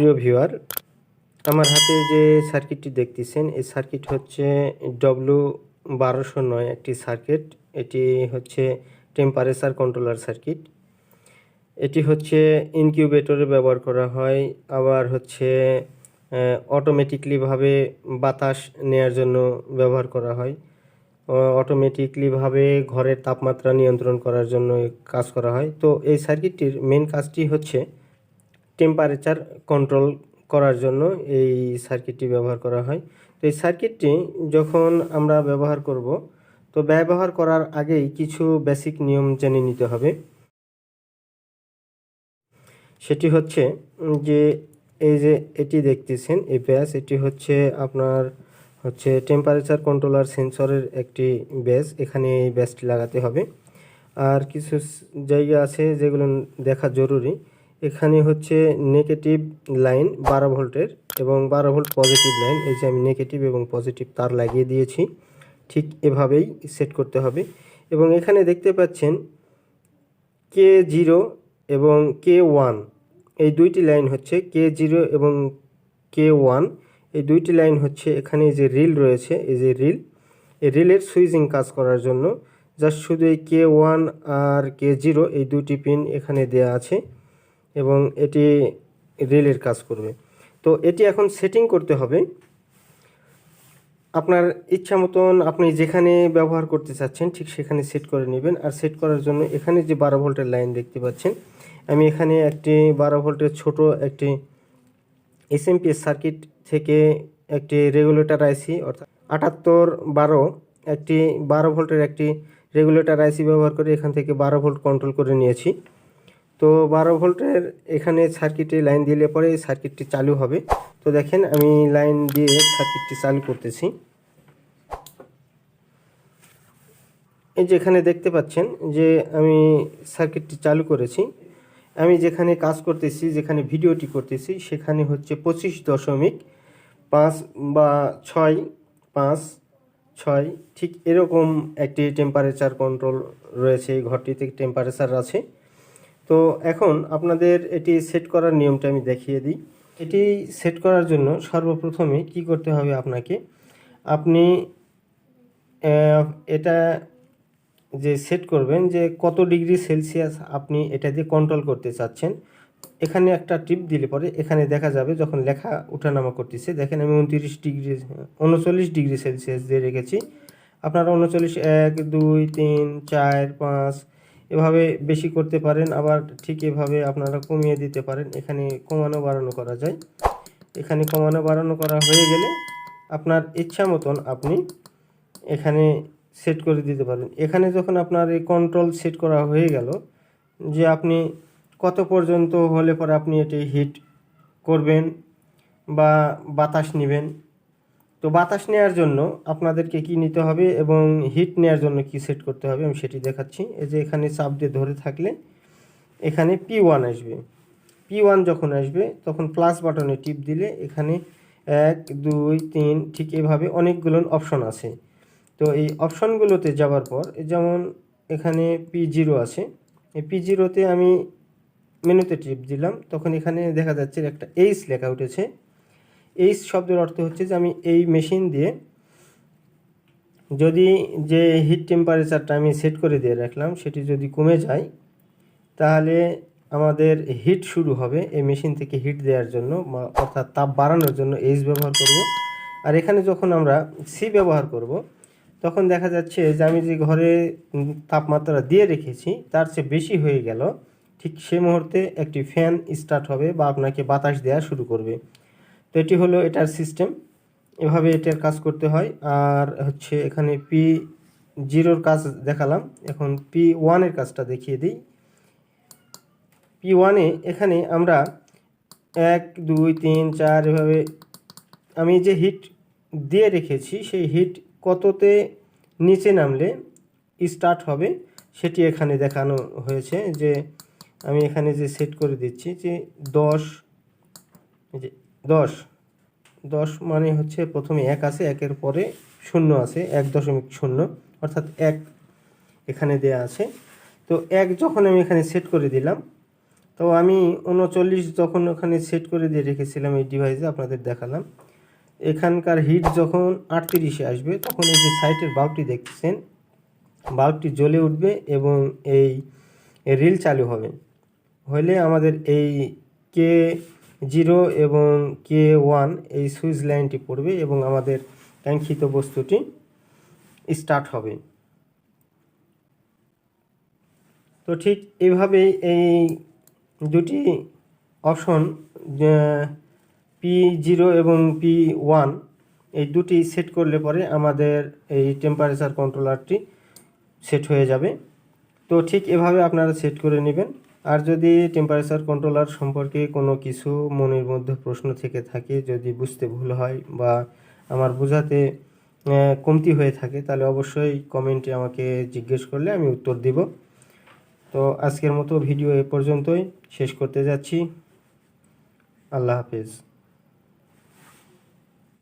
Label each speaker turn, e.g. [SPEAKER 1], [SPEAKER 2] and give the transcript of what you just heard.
[SPEAKER 1] প্রিয় ভিউয়ার, আমার হাতে যে সার্কিটটি দেখতেছেন, এই সার্কিট হচ্ছে ডব্লু বারোশো নয় একটি সার্কিট। এটি হচ্ছে টেম্পারেচার কন্ট্রোলার সার্কিট। এটি হচ্ছে ইনকিউবেটরে ব্যবহার করা হয়, আবার হচ্ছে অটোমেটিকলিভাবে বাতাস নেয়ার জন্য ব্যবহার করা হয়। অটোমেটিকলিভাবে ঘরের তাপমাত্রা নিয়ন্ত্রণ করার জন্য কাজ করা হয়। তো এই সার্কিটটির মেন কাজটি হচ্ছে টেম্পারেচার কন্ট্রোল করার জন্য এই সার্কিটটি ব্যবহার করা হয়। তো এই সার্কিটটি যখন আমরা ব্যবহার করব, তো ব্যবহার করার আগেই কিছু বেসিক নিয়ম জেনে নিতে হবে। সেটি হচ্ছে যে, এই যে এটি দেখতেছেন, এই ব্যাস, এটি হচ্ছে আপনার হচ্ছে টেম্পারেচার কন্ট্রোলার সেন্সরের একটি ব্যাস, এখানে এই ব্যাসটি লাগাতে হবে। আর কিছু জায়গা আছে যেগুলো দেখা জরুরি। এখানে হচ্ছে নেগেটিভ লাইন বারো ভোল্টের এবং বারো ভোল্ট পজিটিভ লাইন এই যে আমি নেগেটিভ এবং পজিটিভ তার লাগিয়ে দিয়েছি, ঠিক এভাবেই সেট করতে হবে। এবং এখানে দেখতে পাচ্ছেন কে জিরো এবং কে ওয়ান এই দুইটি লাইন হচ্ছে কে জিরো এবং কে ওয়ান এই দুইটি লাইন হচ্ছে এখানে যে রিল রয়েছে, এই যে রিল এই রিলের সুইচিং কাজ করার জন্য জাস্ট শুধু এই কে ওয়ান আর কে জিরো এই দুটি পিন এখানে দেয়া আছে। এবং এটি রিলের কাজ করবে। তো এটি এখন সেটিং করতে হবে। আপনার ইচ্ছা মতন আপনি যেখানে ব্যবহার করতে চাচ্ছেন, ঠিক সেখানে সেট করে নেবেন। আর সেট করার জন্য এখানে যে বারো ভোল্টের লাইন দেখতে পাচ্ছেন, আমি এখানে একটি বারো ভোল্টের ছোট একটি এসএমপিএস সার্কিট থেকে একটি রেগুলেটর আইসি অর্থাৎ আটাত্তর বারো একটি বারো ভোল্টের একটি রেগুলেটর আইসি ব্যবহার করে এখান থেকে বারো ভোল্ট কন্ট্রোল করে নিয়েছি। তো বারো ভোল্টের এখানে সার্কিটে লাইন দিলে পরে সার্কিটটি চালু হবে। তো দেখেন আমি লাইন দিয়ে সার্কিটটি চালু করতেছি। এই যে এখানে দেখতে পাচ্ছেন যে আমি সার্কিটটি চালু করেছি। আমি যেখানে কাজ করতেছি, যেখানে ভিডিওটি করতেছি, সেখানে হচ্ছে পঁচিশ দশমিক পাঁচ বা ছয়, পাঁচ, ছয়, ঠিক এরকম একটি টেম্পারেচার কন্ট্রোল রয়েছে এই ঘরটিতে টেম্পারেচার আছে। তো এখন আপনাদের এটি সেট করার নিয়মটা আমি দেখিয়ে দিই। এটি সেট করার জন্য সর্বপ্রথমে কি করতে হবে আপনাকে? আপনি এটা যে সেট করবেন যে কত ডিগ্রি সেলসিয়াস আপনি এটা দিয়ে কন্ট্রোল করতে চাচ্ছেন। এখানে একটা টিপ দিলে পরে এখানে দেখা যাবে যখন লেখা ওঠানামা করতেছে, দেখেন আমি উনত্রিশ ডিগ্রি, উনচল্লিশ ডিগ্রি সেলসিয়াস দিয়ে রেখেছি। আপনারা উনচল্লিশ, এক, দুই, তিন, চার, পাঁচ এভাবে বেশি করতে পারেন, আবার ঠিক এভাবে আপনারা কমিয়ে দিতে পারেন। এখানে কমানো বাড়ানো করা যায়। এখানে কমানো বাড়ানো করা হয়ে গেলে আপনার ইচ্ছা মতন আপনি এখানে সেট করে দিতে পারেন। এখানে যখন আপনার এই কন্ট্রোল সেট করা হয়ে গেল, যে আপনি কত পর্যন্ত হলে পরে আপনি এটি হিট করবেন বা বাতাস নেবেন তো বাতাস নেওয়ার জন্য আপনাদেরকে কি নিতে হবে এবং হিট নেওয়ার জন্য কি সেট করতে হবে আমি সেটি দেখাচ্ছি। এই যে এখানে চাপ দিয়ে ধরে থাকলে এখানে পি ওয়ান আসবে। পি ওয়ান যখন আসবে, তখন প্লাস বাটনে টিপ দিলে এখানে এক, দুই, তিন, ঠিক এভাবে অনেকগুলো অপশন আছে। তো এই অপশনগুলোতে যাওয়ার পর যেমন এখানে পি জিরো আছে, এই পি জিরোতে আমি মেনুতে টিপ দিলাম, তখন এখানে দেখা যাচ্ছে একটা এইচ লেখা উঠেছে। এইচ শব্দের অর্থ হচ্ছে যে আমি এই মেশিন দিয়ে যদি যে হিট টেম্পারেচারটা আমি সেট করে দিয়ে রাখলাম, সেটি যদি কমে যায়, তাহলে আমাদের হিট শুরু হবে এই মেশিন থেকে হিট দেওয়ার জন্য অর্থাৎ তাপ বাড়ানোর জন্য এইচ ব্যবহার করব। আর এখানে যখন আমরা সি ব্যবহার করব, তখন দেখা যাচ্ছে যে আমি যে ঘরে তাপমাত্রা দিয়ে রেখেছি, তার চেয়ে বেশি হয়ে গেল। ঠিক সে মুহূর্তে একটি ফ্যান স্টার্ট হবে বা আপনাকে বাতাস দেওয়া শুরু করবে। তো এটি হলো এটার সিস্টেম এভাবে এটার কাজ করতে হয়। আর হচ্ছে এখানে পি জিরোর কাজ দেখালাম। এখন পি ওয়ানের কাজটা দেখিয়ে দিই। পি ওয়ানে এখানে আমরা এক, দুই, তিন, চার এভাবে আমি যে হিট দিয়ে রেখেছি, সেই হিট কততে নিচে নামলে স্টার্ট হবে, সেটি এখানে দেখানো হয়েছে যে আমি এখানে যে সেট করে দিচ্ছি যে দশ যে দশ। দশ মানে হচ্ছে প্রথমে এক আছে, একের পরে শূন্য আছে, এক দশমিক শূন্য, অর্থাৎ এক এখানে দেয়া আছে। তো এক যখন আমি এখানে সেট করে দিলাম, তো আমি উনচল্লিশ যখন ওখানে সেট করে দিয়ে রেখেছিলাম এই ডিভাইসে আপনাদের দেখালাম। এখানকার হিট যখন আটত্রিশে আসবে, তখন এই যে সাইটের বাল্বটি দেখতেছেন বাল্বটি জ্বলে উঠবে এবং এই রিল চালু হবে। হলে আমাদের এই কে জিরো এবং কে ওয়ান এই সুইচ লাইনটি পড়বে এবং আমাদের কাঙ্ক্ষিত বস্তুটি স্টার্ট হবে। তো ঠিক এইভাবেই এই দুটি অপশন পি জিরো এবং পি ওয়ান এই দুটি সেট করলে পরে আমাদের এই টেম্পারেচার কন্ট্রোলারটি সেট হয়ে যাবে। তো ঠিক এভাবে আপনারা সেট করে নেবেন। আর যদি টেম্পারেচার কন্ট্রোলার সম্পর্কে কোনো কিছু মনের মধ্যে প্রশ্ন থেকে থাকে, যদি বুঝতে ভুল হয় বা আমার বোঝাতে কমতি হয়ে থাকে, তাহলে অবশ্যই কমেন্টে আমাকে জিজ্ঞেস করলে আমি উত্তর দিব। তো আজকের মতো ভিডিও এ পর্যন্তই। শেষ করতে যাচ্ছি। আল্লাহ হাফেজ।